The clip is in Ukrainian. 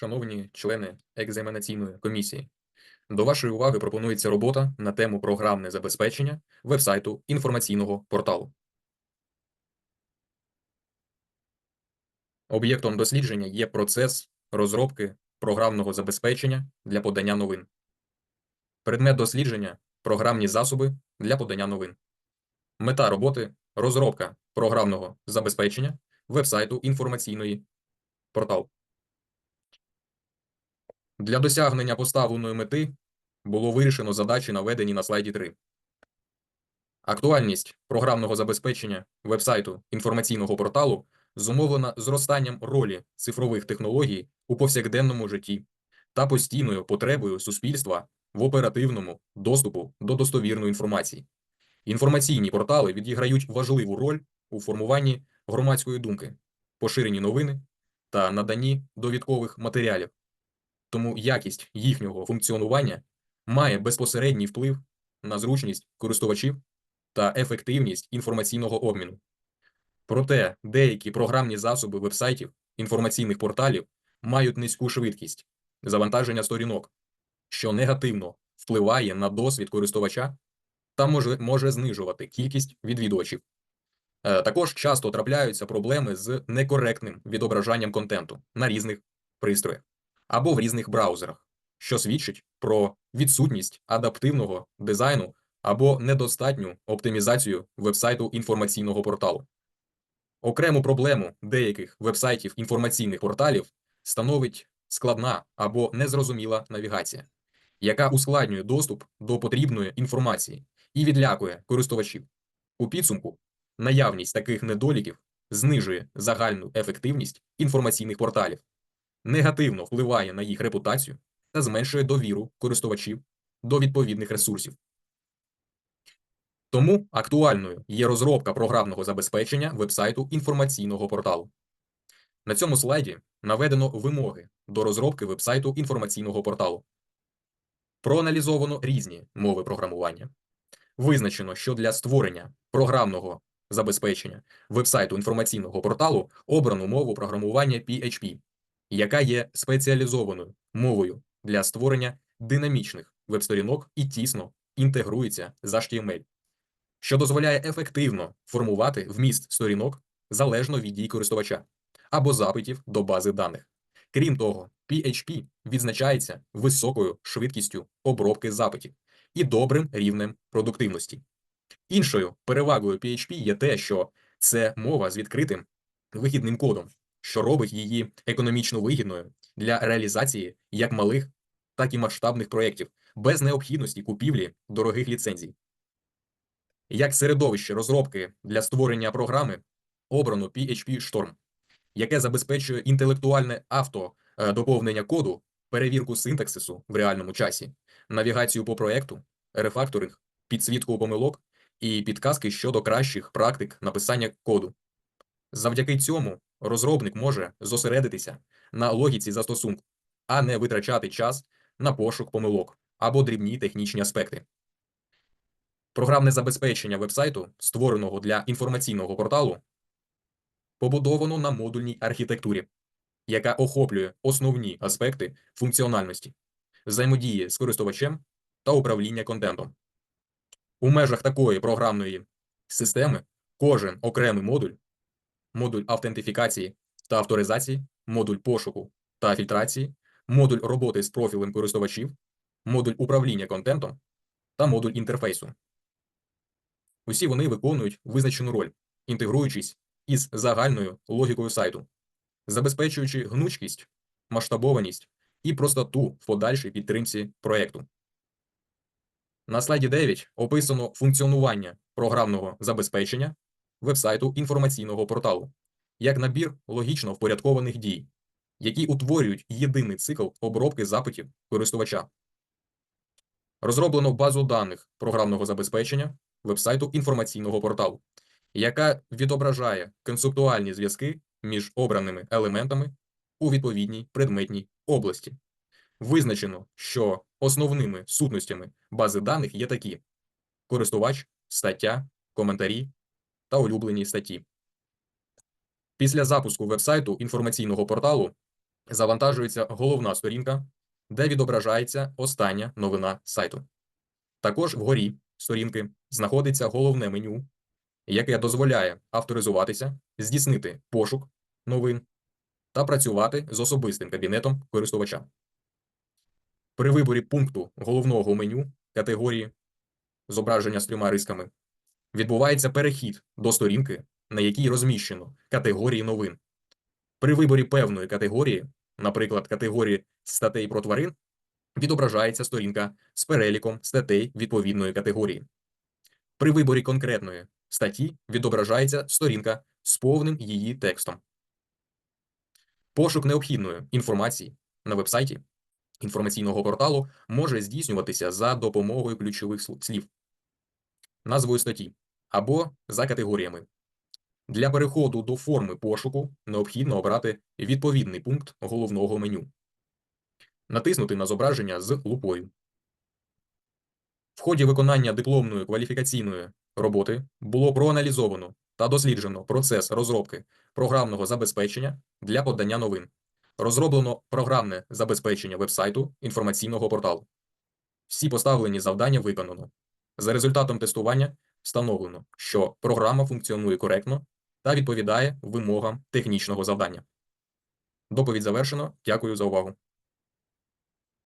Шановні члени екзаменаційної комісії, до вашої уваги пропонується робота на тему програмне забезпечення вебсайту інформаційного порталу. Об'єктом дослідження є процес розробки програмного забезпечення для подання новин. Предмет дослідження програмні засоби для подання новин. Мета роботи розробка програмного забезпечення вебсайту інформаційної портал. Для досягнення поставленої мети було вирішено задачі, наведені на слайді 3. Актуальність програмного забезпечення вебсайту інформаційного порталу зумовлена зростанням ролі цифрових технологій у повсякденному житті та постійною потребою суспільства в оперативному доступу до достовірної інформації. Інформаційні портали відіграють важливу роль у формуванні громадської думки, поширенні новини та наданні довідкових матеріалів. Тому якість їхнього функціонування має безпосередній вплив на зручність користувачів та ефективність інформаційного обміну. Проте деякі програмні засоби вебсайтів інформаційних порталів мають низьку швидкість завантаження сторінок, що негативно впливає на досвід користувача та може, може знижувати кількість відвідувачів. Е, Також часто трапляються проблеми з некоректним відображанням контенту на різних пристроях або в різних браузерах, що свідчить про відсутність адаптивного дизайну або недостатню оптимізацію вебсайту інформаційного порталу. Окрему проблему деяких вебсайтів інформаційних порталів становить складна або незрозуміла навігація, яка ускладнює доступ до потрібної інформації і відлякує користувачів. У підсумку наявність таких недоліків знижує загальну ефективність інформаційних порталів, негативно впливає на їх репутацію та зменшує довіру користувачів до відповідних ресурсів. Тому актуальною є розробка програмного забезпечення вебсайту інформаційного порталу. На цьому слайді наведено вимоги до розробки вебсайту інформаційного порталу. Проаналізовано різні мови програмування. Визначено, що для створення програмного забезпечення вебсайту інформаційного порталу обрано мову програмування PHP, яка є спеціалізованою мовою для створення динамічних веб-сторінок і тісно інтегрується з HTML, що дозволяє ефективно формувати вміст сторінок залежно від дій користувача або запитів до бази даних. Крім того, PHP відзначається високою швидкістю обробки запитів і добрим рівнем продуктивності. Іншою перевагою PHP є те, що це мова з відкритим вихідним кодом, що робить її економічно вигідною для реалізації як малих, так і масштабних проєктів без необхідності купівлі дорогих ліцензій. Як середовище розробки для створення програми обрано PHP Storm, яке забезпечує інтелектуальне автодоповнення коду, перевірку синтаксису в реальному часі, навігацію по проекту, рефакторинг, підсвітку помилок і підказки щодо кращих практик написання коду. Завдяки цьому розробник може зосередитися на логіці застосунку, а не витрачати час на пошук помилок або дрібні технічні аспекти. Програмне забезпечення вебсайту, створеного для інформаційного порталу, побудовано на модульній архітектурі, яка охоплює основні аспекти функціональності, взаємодії з користувачем та управління контентом. У межах такої програмної системи кожен окремий модуль, модуль автентифікації та авторизації, модуль пошуку та фільтрації, модуль роботи з профілем користувачів, модуль управління контентом та модуль інтерфейсу. Усі вони виконують визначену роль, інтегруючись із загальною логікою сайту, забезпечуючи гнучкість, масштабованість і простоту в подальшій підтримці проєкту. На слайді 9 описано функціонування програмного забезпечення вебсайту інформаційного порталу як набір логічно впорядкованих дій, які утворюють єдиний цикл обробки запитів користувача. Розроблено базу даних програмного забезпечення вебсайту інформаційного порталу, яка відображає концептуальні зв'язки між обраними елементами у відповідній предметній області. Визначено, що основними сутностями бази даних є такі: користувач, стаття, коментарі та улюблені статті. Після запуску вебсайту інформаційного порталу завантажується головна сторінка, де відображається остання новина сайту. Також вгорі сторінки знаходиться головне меню, яке дозволяє авторизуватися, здійснити пошук новин та працювати з особистим кабінетом користувача. При виборі пункту головного меню категорії зображення з трьома рисками відбувається перехід до сторінки, на якій розміщено категорії новин. При виборі певної категорії, наприклад, категорії статей про тварин, відображається сторінка з переліком статей відповідної категорії. При виборі конкретної статті відображається сторінка з повним її текстом. Пошук необхідної інформації на вебсайті інформаційного порталу може здійснюватися за допомогою ключових слів, назвою статті або за категоріями. Для переходу до форми пошуку необхідно обрати відповідний пункт головного меню. Натиснути на зображення з лупою. В ході виконання дипломної кваліфікаційної роботи було проаналізовано та досліджено процес розробки програмного забезпечення для подання новин. Розроблено програмне забезпечення вебсайту інформаційного порталу. Всі поставлені завдання виконано. За результатом тестування встановлено, що програма функціонує коректно та відповідає вимогам технічного завдання. Доповідь завершено. Дякую за увагу.